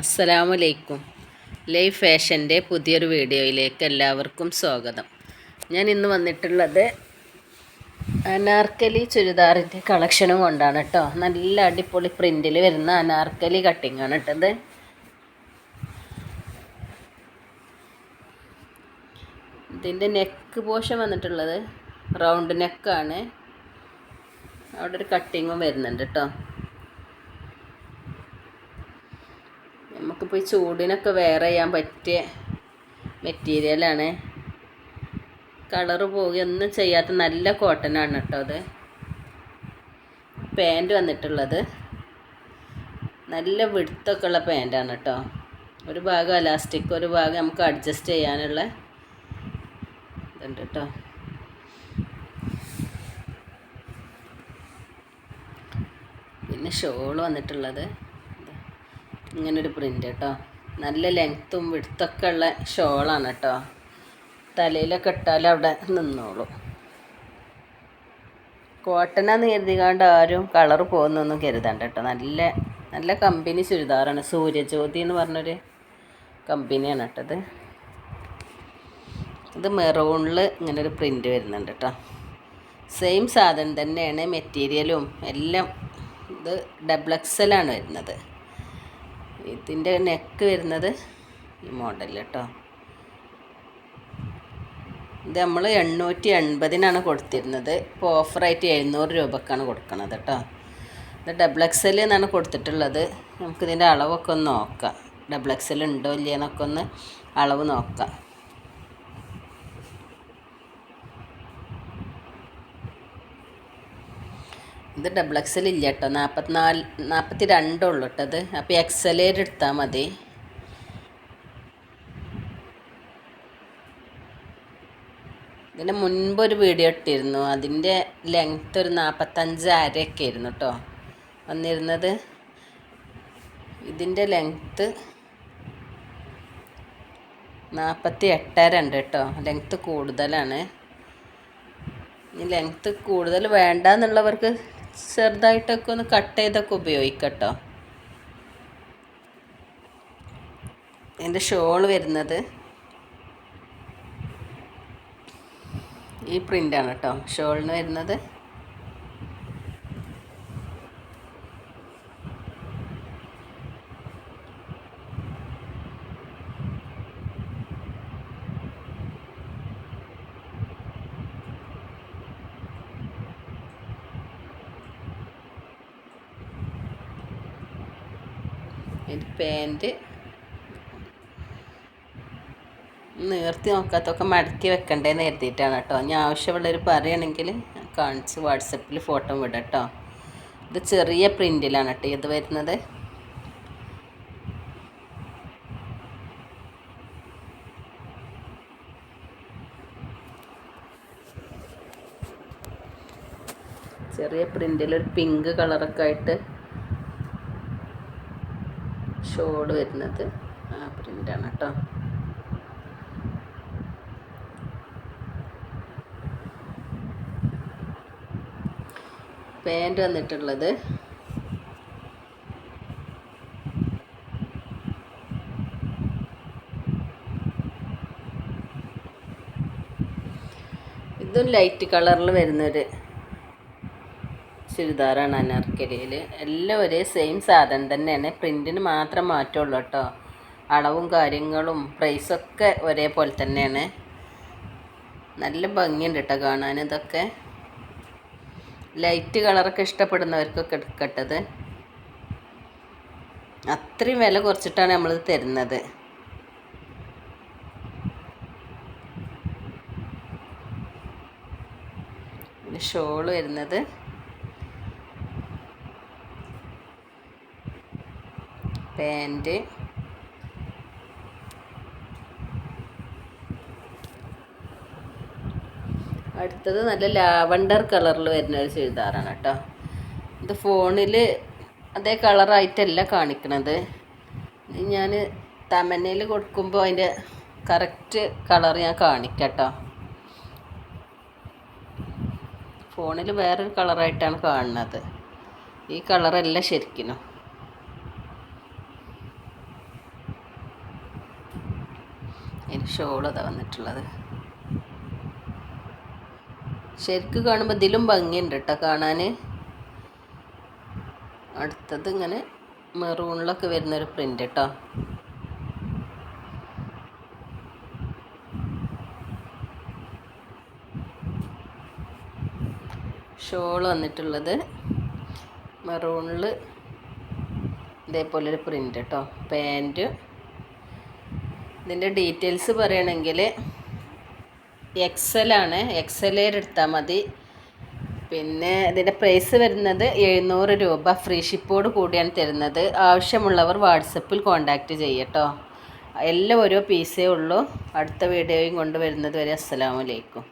അസ്സലാമു അലൈക്കും ലൈഫ് ഫാഷന്റെ പുതിയൊരു വീഡിയോയിലേക്ക് എല്ലാവർക്കും സ്വാഗതം. ഞാൻ ഇന്ന് വന്നിട്ടുള്ളത് അനാർക്കലി ചുരിദാറിന്റെ കളക്ഷനും കൊണ്ടാണ് കേട്ടോ നല്ല അടിപൊളി പ്രിന്റിൽ വരുന്ന അനാർക്കലി കട്ടിങ് ആണ് ഇട്ടത്. ഇതിന്റെ നെക്ക് പോഷൻ വന്നിട്ടുള്ളത് റൗണ്ട് നെക്കാണ്. അവിടെ ഒരു കട്ടിങ്ങും വരുന്നുണ്ട് കേട്ടോ നമുക്കിപ്പോൾ ഈ ചൂടിനൊക്കെ വെയർ ചെയ്യാൻ പറ്റിയ മെറ്റീരിയലാണ് കളറ് പോകുകയൊന്നും ചെയ്യാത്ത നല്ല കോട്ടനാണ് കേട്ടോ അത്. പാന്റ് വന്നിട്ടുള്ളത്. നല്ല വിടുത്തൊക്കെ ഉള്ള പാന്റാണ് കേട്ടോ. ഒരു ഭാഗം അലാസ്റ്റിക് ഒരു ഭാഗം നമുക്ക് അഡ്ജസ്റ്റ് ചെയ്യാനുള്ള ഇതുണ്ട് കേട്ടോ. പിന്നെ ഷോൾ വന്നിട്ടുള്ളത്. ഇങ്ങനൊരു പ്രിന്റ് കേട്ടോ നല്ല ലെങ്ത്തും വിടുത്തൊക്കെ ഉള്ള ഷോളാണ് കേട്ടോ തലയിലൊക്കെ ഇട്ടാൽ അവിടെ നിന്നോളൂ. കോട്ടനാന്ന് കരുതികാണ്ട് ആരും കളർ പോകുന്നൊന്നും കരുതണ്ട കേട്ടോ നല്ല നല്ല കമ്പനി ചുരിദാറാണ് സൂര്യജ്യോതി എന്ന് പറഞ്ഞൊരു കമ്പനിയാണ് കേട്ടത് ഇത്. മെറൂണിൽ ഇങ്ങനൊരു പ്രിന്റ് വരുന്നുണ്ട് കേട്ടോ സെയിം സാധനം തന്നെയാണ് മെറ്റീരിയലും എല്ലാം ഇത് ഡബിൾ എക്സലാണ് വരുന്നത്. ഇതിന്റെ നെക്ക് വരുന്നത് ഈ മോഡൽ കേട്ടോ ഇത് നമ്മൾ എണ്ണൂറ്റി എൺപതിനാണ് കൊടുത്തിരുന്നത് ഇപ്പോൾ ഓഫറായിട്ട് എഴുന്നൂറ് രൂപക്കാണ് കൊടുക്കണത് കേട്ടോ ഇത് ഡബിൾ എക്സ് എൽ എന്നാണ് കൊടുത്തിട്ടുള്ളത്. നമുക്കിതിന്റെ അളവൊക്കെ ഒന്ന് നോക്കാം. ഡബിൾ എക്സ് എൽ ഉണ്ടോ ഇല്ലയോ എന്നൊക്കെ ഒന്ന് അളവ് നോക്കാം. ഇത് ഡബിൾ എക്സൽ ഇല്ല കേട്ടോ നാൽപ്പത്തിനാല് നാൽപ്പത്തി രണ്ടുള്ളൂ കേട്ടത് അപ്പോൾ എക്സലേറ്റ് എടുത്താൽ മതി. ഇതിന് മുൻപ് ഒരു വീഡിയോ ഇട്ടിരുന്നു. അതിന്റെ ലെങ്ത്ത് ഒരു നാൽപ്പത്തഞ്ച് അരയൊക്കെ ആയിരുന്നു കേട്ടോ വന്നിരുന്നത് ഇതിന്റെ ലെങ്ത്ത് നാൽപ്പത്തി എട്ടര ഉണ്ട് കേട്ടോ ലെങ്ത്ത് കൂടുതലാണ്. ഈ ലെങ്ത്ത് കൂടുതൽ വേണ്ട എന്നുള്ളവർക്ക് ചെറുതായിട്ടൊക്കെ ഒന്ന് കട്ട് ചെയ്തൊക്കെ ഉപയോഗിക്കട്ടോ. കേട്ടോ എന്റെ ഷോൾ വരുന്നത് ഈ പ്രിന്റാണ് കേട്ടോ ഷോളിന് വരുന്നത് ഇത് പാന്റ് നേർത്തി നോക്കാത്തൊക്കെ മടക്കി വെക്കണ്ടേന്ന് കരുതിയിട്ടാണ് കേട്ടോ. ഞാൻ ആവശ്യമുള്ളവർ പറയുകയാണെങ്കിൽ കാണിച്ച് വാട്സപ്പിൽ ഫോട്ടോ വിടാം കേട്ടോ. ഇത് ചെറിയ പ്രിന്റിലാണ് കേട്ടോ ഇത് വരുന്നത്. ചെറിയ പ്രിന്റിൽ ഒരു പിങ്ക് കളറൊക്കെ ആയിട്ട് ഷോൾ വരുന്നത്. ആ പ്രിന്റാണ് കേട്ടോ. പാന്റ് വന്നിട്ടുള്ളത്. ഇതും ലൈറ്റ് കളറിൽ വരുന്നൊരു ചുരിദാറാണ് അനാർക്കലിയിൽ എല്ലാം ഒരേ സെയിം സാധനം തന്നെയാണ്. പ്രിന്റിന് മാത്രം മാറ്റമുള്ളൂ കേട്ടോ. അളവും കാര്യങ്ങളും പ്രൈസൊക്കെ ഒരേപോലെ തന്നെയാണ്. നല്ല ഭംഗിയുണ്ട് കേട്ടോ കാണാൻ ഇതൊക്കെ. ലൈറ്റ് കളറൊക്കെ ഇഷ്ടപ്പെടുന്നവർക്കൊക്കെ എടുക്കട്ടത്. അത്രയും വില കുറച്ചിട്ടാണ് നമ്മൾ തരുന്നത്. ഷോൾ വരുന്നത്. പാന്റ് അടുത്തത് നല്ല ലാവണ്ടർ കളറിൽ വരുന്ന ഒരു ചുരിദാറാണ് കേട്ടോ. ഇത് ഫോണിൽ അതേ കളറായിട്ടല്ല കാണിക്കണത്. ഞാൻ തമനയിൽ കൊടുക്കുമ്പോൾ അതിന്റെ കറക്റ്റ് കളർ ഞാൻ കാണിക്കട്ടോ കേട്ടോ. ഫോണിൽ വേറൊരു കളറായിട്ടാണ് കാണുന്നത്. ഈ കളറല്ല ശരിക്കിനും. അതിന് ഷോൾ അതാ വന്നിട്ടുള്ളത്. ശരിക്ക് കാണുമ്പോൾ ഇതിലും ഭംഗിയുണ്ട് കേട്ടോ കാണാൻ അടുത്തത് ഇങ്ങനെ മെറൂണിലൊക്കെ വരുന്നൊരു പ്രിന്റ് കേട്ടോ ഷോൾ വന്നിട്ടുള്ളത് മെറൂണിൽ ഇതേപോലെ ഒരു പ്രിന്റ് കേട്ടോ പാന്റ് ഇതിന്റെ ഡീറ്റെയിൽസ് പറയണമെങ്കിൽ എക്സലാണ് എക്സലേർ എടുത്താൽ മതി. പിന്നെ ഇതിന്റെ പ്രൈസ് വരുന്നത് എഴുന്നൂറ് രൂപ. ഫ്രീ ഷിപ്പോട് കൂടിയാണ് തരുന്നത്. ആവശ്യമുള്ളവർ വാട്സപ്പിൽ കോൺടാക്റ്റ് ചെയ്യട്ടോ എല്ലാം ഓരോ പീസേ ഉള്ളൂ. അടുത്ത വീഡിയോയും കൊണ്ടുവരുന്നത് വരെ അസ്സലാമലൈക്കും